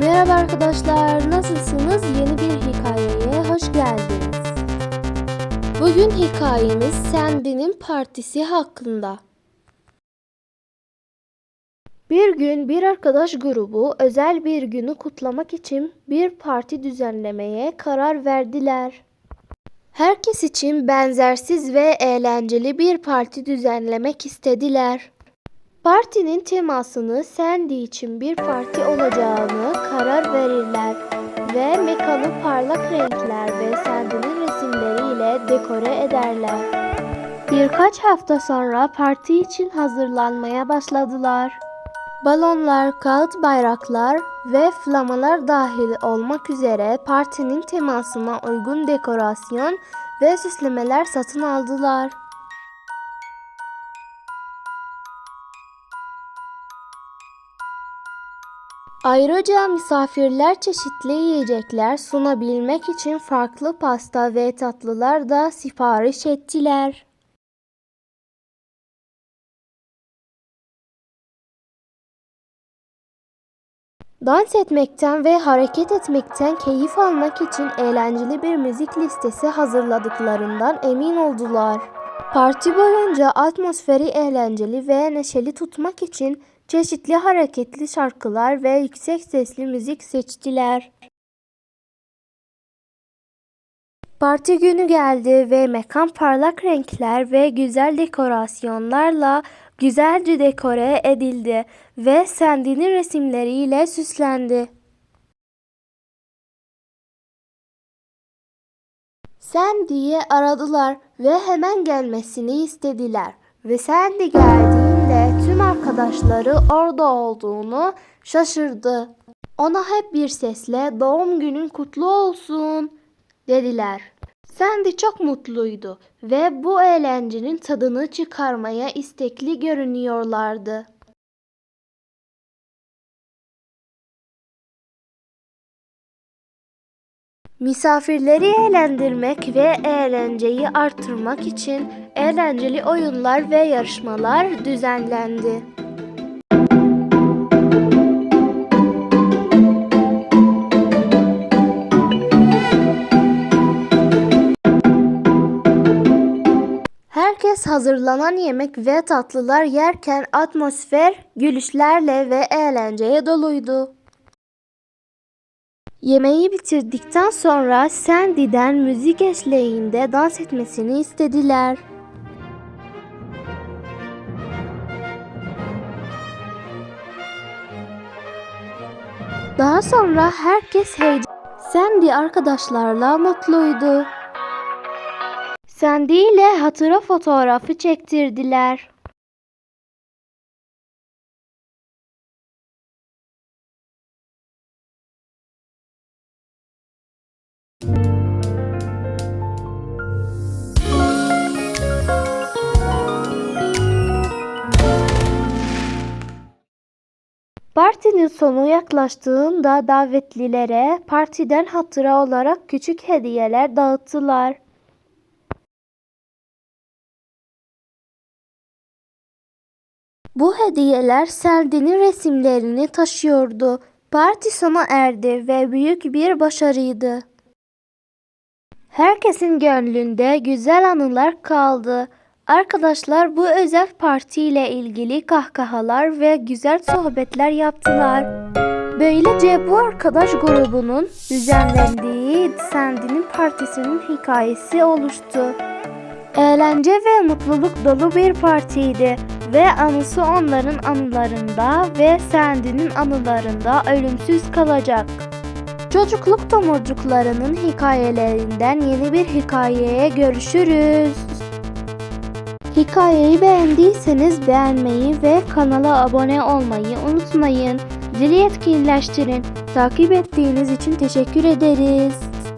Merhaba arkadaşlar, nasılsınız? Yeni bir hikayeye hoş geldiniz. Bugün hikayemiz Sandy'nin partisi hakkında. Bir gün bir arkadaş grubu özel bir günü kutlamak için bir parti düzenlemeye karar verdiler. Herkes için benzersiz ve eğlenceli bir parti düzenlemek istediler. Partinin temasını Sandy için bir parti olacağını karar verirler ve mekanı parlak renkler ve Sandy'nin resimleriyle dekore ederler. Birkaç hafta sonra parti için hazırlanmaya başladılar. Balonlar, kağıt bayraklar ve flamalar dahil olmak üzere partinin temasına uygun dekorasyon ve süslemeler satın aldılar. Ayrıca misafirler çeşitli yiyecekler sunabilmek için farklı pasta ve tatlılar da sipariş ettiler. Dans etmekten ve hareket etmekten keyif almak için eğlenceli bir müzik listesi hazırladıklarından emin oldular. Parti boyunca atmosferi eğlenceli ve neşeli tutmak için çeşitli hareketli şarkılar ve yüksek sesli müzik seçtiler. Parti günü geldi ve mekan parlak renkler ve güzel dekorasyonlarla güzelce dekore edildi ve Sandy'nin resimleriyle süslendi. Sandy'yi aradılar ve hemen gelmesini istediler. Ve Sandy geldiğinde tüm arkadaşları orada olduğunu şaşırdı. Ona hep bir sesle doğum günün kutlu olsun dediler. Sandy çok mutluydu ve bu eğlencenin tadını çıkarmaya istekli görünüyorlardı. Misafirleri eğlendirmek ve eğlenceyi artırmak için eğlenceli oyunlar ve yarışmalar düzenlendi. Herkes hazırlanan yemek ve tatlılar yerken atmosfer gülüşlerle ve eğlenceye doluydu. Yemeği bitirdikten sonra Sandy'den müzik eşliğinde dans etmesini istediler. Daha sonra herkes heyecan... Sandy arkadaşlarla mutluydu. Sandy ile hatıra fotoğrafı çektirdiler. Partinin sonu yaklaştığında davetlilere partiden hatıra olarak küçük hediyeler dağıttılar. Bu hediyeler Sandy'nin resimlerini taşıyordu. Parti sona erdi ve büyük bir başarıydı. Herkesin gönlünde güzel anılar kaldı. Arkadaşlar bu özel parti ile ilgili kahkahalar ve güzel sohbetler yaptılar. Böylece bu arkadaş grubunun düzenlendiği Sandy'nin partisinin hikayesi oluştu. Eğlence ve mutluluk dolu bir partiydi ve anısı onların anılarında ve Sandy'nin anılarında ölümsüz kalacak. Çocukluk tomurcuklarının hikayelerinden yeni bir hikayeye görüşürüz. Hikayeyi beğendiyseniz beğenmeyi ve kanala abone olmayı unutmayın. Zili etkinleştirin. Takip ettiğiniz için teşekkür ederiz.